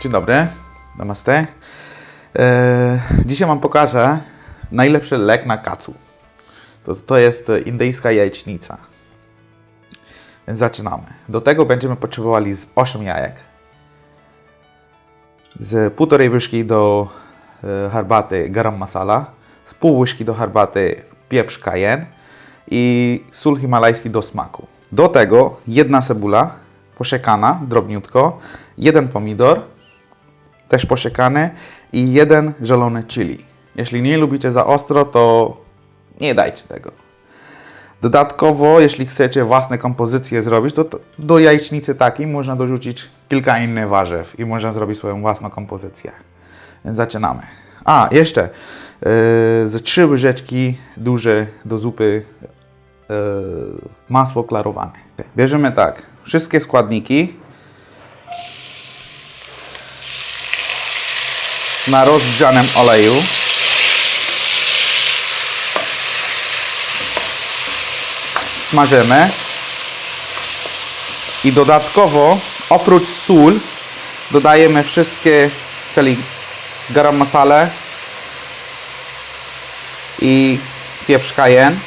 Dzień dobry, namaste. E, dzisiaj Wam pokażę najlepszy lek na kacu. To, to jest indyjska jajecznica. Więc zaczynamy. Do tego będziemy potrzebowali z 8 jajek, z półtorej łyżki do e, herbaty garam masala, z pół łyżki do herbaty pieprz cayenne i sól himalajski do smaku. Do tego jedna cebula posiekana drobniutko, jeden pomidor też posiekany i jeden zielony chili. Jeśli nie lubicie za ostro, to nie dajcie tego. Dodatkowo, jeśli chcecie własne kompozycje zrobić, to do jajecznicy takiej można dorzucić kilka innych warzyw i można zrobić swoją własną kompozycję. Więc zaczynamy. A, jeszcze yy, ze trzy łyżeczki duże do zupy yy, masło klarowane. Bierzemy tak, wszystkie składniki na rozgrzanym oleju. Smażymy. I dodatkowo, oprócz sól, dodajemy wszystkie, czyli garam masale i pieprz cayenne.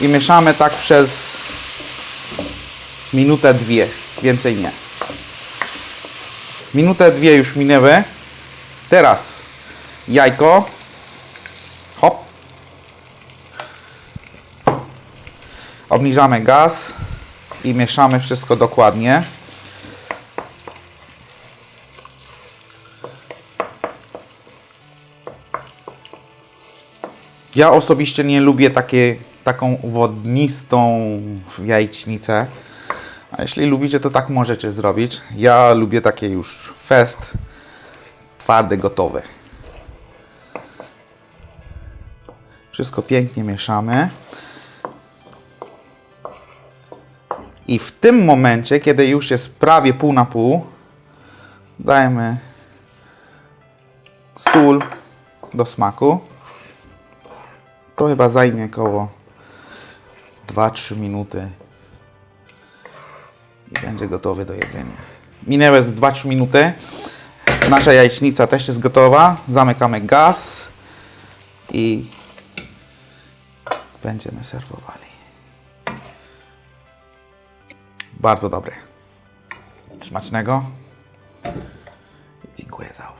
I mieszamy tak przez minutę, dwie, więcej nie. Minutę, dwie już minęły. Teraz jajko. Hop. Obniżamy gaz i mieszamy wszystko dokładnie. Ja osobiście nie lubię takie, taką wodnistą jajecznicę. A jeśli lubicie, to tak możecie zrobić. Ja lubię takie już fest, twarde, gotowe. Wszystko pięknie mieszamy. I w tym momencie, kiedy już jest prawie pół na pół, dajemy sól do smaku. To chyba zajmie około 2-3 minuty i będzie gotowy do jedzenia. Minęły z 2-3 minuty. Nasza jajecznica też jest gotowa. Zamykamy gaz i będziemy serwowali. Bardzo dobry. Smacznego. Dziękuję za uwagę.